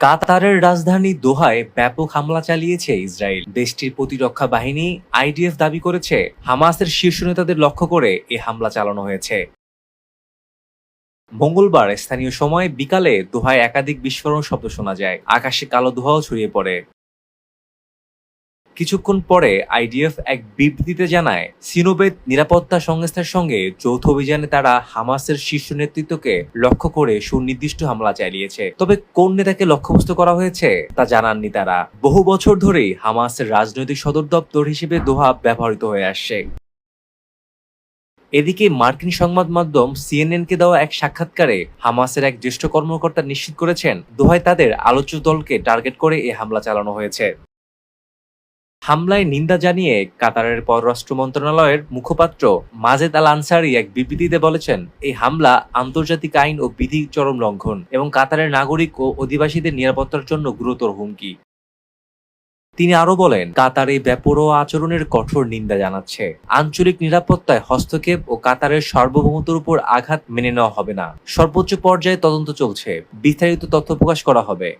কাতারের রাজধানী দোহায় ব্যাপক হামলা চালিয়েছে ইসরায়েল। দেশটির প্রতিরক্ষা বাহিনী আইডিএফ দাবি করেছে, হামাসের শীর্ষ নেতাদের লক্ষ্য করে এ হামলা চালানো হয়েছে। মঙ্গলবার স্থানীয় সময় বিকালে দোহায় একাধিক বিস্ফোরণ শব্দ শোনা যায়। আকাশে কালো ধোঁয়াও ছড়িয়ে পড়ে। কিছুক্ষণ পরে আইডিএফ এক বিবৃতিতে জানায় সিনোবেদ নিরাপত্তা সংস্থার সঙ্গে যৌথ অভিযানে তারা হামাসের শীর্ষ নেতৃত্বকে লক্ষ্য করে সুনির্দিষ্ট হামলা চালিয়েছে। তবে কোন নেতাকে লক্ষ্যবস্তু করা হয়েছে, তা জানাননি তারা। বহু বছর ধরেই হামাসের রাজনৈতিক সদর দপ্তর হিসেবে দোহা ব্যবহৃত হয়ে আসছে। এদিকে মার্কিন সংবাদ মাধ্যম সিএনএনকে দেওয়া এক সাক্ষাৎকারে হামাসের এক জ্যেষ্ঠ কর্মকর্তা নিশ্চিত করেছেন, দোহায় তাদের আলোচ্য দলকে টার্গেট করে এই হামলা চালানো হয়েছে। হামলায় নিন্দা জানিয়ে কাতারের পররাষ্ট্র মন্ত্রণালয়ের মুখপাত্র মাজেদ আল আনসারি এক বিবৃতিতে বলেছেন, এই হামলা আন্তর্জাতিক আইন ও বিধি চরম লঙ্ঘন এবং কাতারের নাগরিক ও অধিবাসীদের নিরাপত্তার জন্য গুরুতর হুমকি। তিনি আরও বলেন, কাতার এই বেপরোয়া আচরণের কঠোর নিন্দা জানাচ্ছে। আঞ্চলিক নিরাপত্তায় হস্তক্ষেপ ও কাতারের সার্বভৌমত্বের উপর আঘাত মেনে নেওয়া হবে না। সর্বোচ্চ পর্যায়ে তদন্ত চলছে। বিস্তারিত তথ্য প্রকাশ করা হবে।